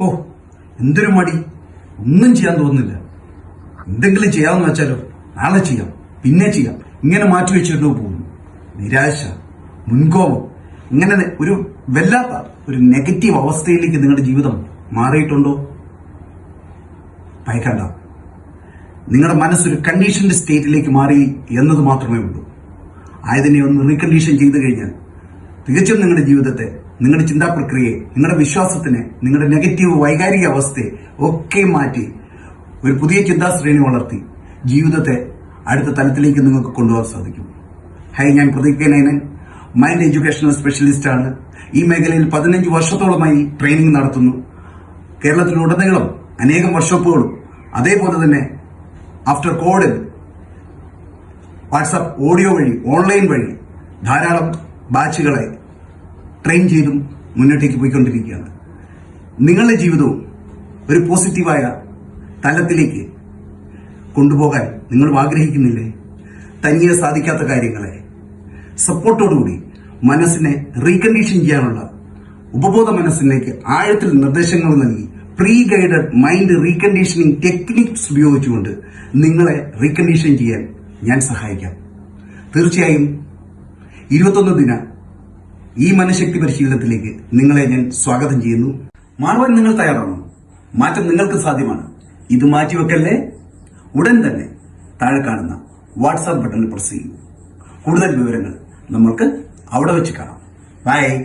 ഓ എന്തൊരു മടി. ഒന്നും ചെയ്യാൻ തോന്നുന്നില്ല. എന്തെങ്കിലും ചെയ്യാമെന്ന് വെച്ചാലോ നാളെ ചെയ്യാം പിന്നെ ചെയ്യാം. ഇങ്ങനെ മാറ്റി വെച്ചിട്ട് പോകുന്നു. നിരാശ മുൻകോപം ഇങ്ങനെ ഒരു വല്ലാത്ത ഒരു നെഗറ്റീവ് അവസ്ഥയിലേക്ക് നിങ്ങളുടെ ജീവിതം മാറിയിട്ടുണ്ടോ? ഭയക്കണ്ട. നിങ്ങളുടെ മനസ്സൊരു കണ്ടീഷൻഡ് സ്റ്റേറ്റിലേക്ക് മാറി എന്നത് മാത്രമേ ഉള്ളൂ. ആയതിനെ ഒന്ന് റീകണ്ടീഷൻ ചെയ്തു കഴിഞ്ഞാൽ തികച്ചും നിങ്ങളുടെ ജീവിതത്തെ നിങ്ങളുടെ ചിന്താ പ്രക്രിയയെ നിങ്ങളുടെ വിശ്വാസത്തിനെ നിങ്ങളുടെ നെഗറ്റീവ് വൈകാരിക അവസ്ഥയെ ഒക്കെ മാറ്റി ഒരു പുതിയ ചിന്താശ്രേണി വളർത്തി ജീവിതത്തെ അടുത്ത തലത്തിലേക്ക് നിങ്ങൾക്ക് കൊണ്ടുപോകാൻ സാധിക്കും. ഹൈ ഞാൻ Pradeep K Nayanan mind educational specialist ആണ്. ഈ മേഖലയിൽ പതിനഞ്ച് വർഷത്തോളമായി ട്രെയിനിങ് നടത്തുന്നു. കേരളത്തിലുടനീളം അനേകം വർക്ക്ഷോപ്പുകളും അതേപോലെ തന്നെ ആഫ്റ്റർ കോഡിൽ വാട്സാപ്പ് ഓഡിയോ വഴി ഓൺലൈൻ വഴി ധാരാളം ബാച്ചുകളെ ട്രെയിൻ ചെയ്തും മുന്നോട്ടേക്ക് പോയിക്കൊണ്ടിരിക്കുകയാണ്. നിങ്ങളുടെ ജീവിതവും ഒരു പോസിറ്റീവായ തലത്തിലേക്ക് കൊണ്ടുപോകാൻ നിങ്ങൾ ആഗ്രഹിക്കുന്നില്ലേ? തനിയെ സാധിക്കാത്ത കാര്യങ്ങളെ സപ്പോർട്ടോടുകൂടി മനസ്സിനെ റീകണ്ടീഷൻ ചെയ്യാനുള്ള ഉപബോധ മനസ്സിലേക്ക് ആഴത്തിൽ നിർദ്ദേശങ്ങൾ നൽകി pre guided mind reconditioning techniques ഉപയോഗിച്ചുകൊണ്ട് നിങ്ങളെ റീകണ്ടീഷൻ ചെയ്യാൻ ഞാൻ സഹായിക്കാം. തീർച്ചയായും ഇരുപത്തൊന്ന് ദിന ഈ മനഃശക്തി പരിശീലനത്തിലേക്ക് നിങ്ങളെ ഞാൻ സ്വാഗതം ചെയ്യുന്നു. മാറുവാൻ നിങ്ങൾ തയ്യാറാണോ? മാറ്റം നിങ്ങൾക്ക് സാധ്യമാണ്. ഇത് മാറ്റിവെക്കല്ലേ? ഉടൻ തന്നെ താഴെ കാണുന്ന വാട്സാപ്പ് ബട്ടണിൽ പ്രസ് ചെയ്യൂ. കൂടുതൽ വിവരങ്ങൾ നമ്മൾക്ക് അവിടെ വെച്ച് കാണാം. ബൈ.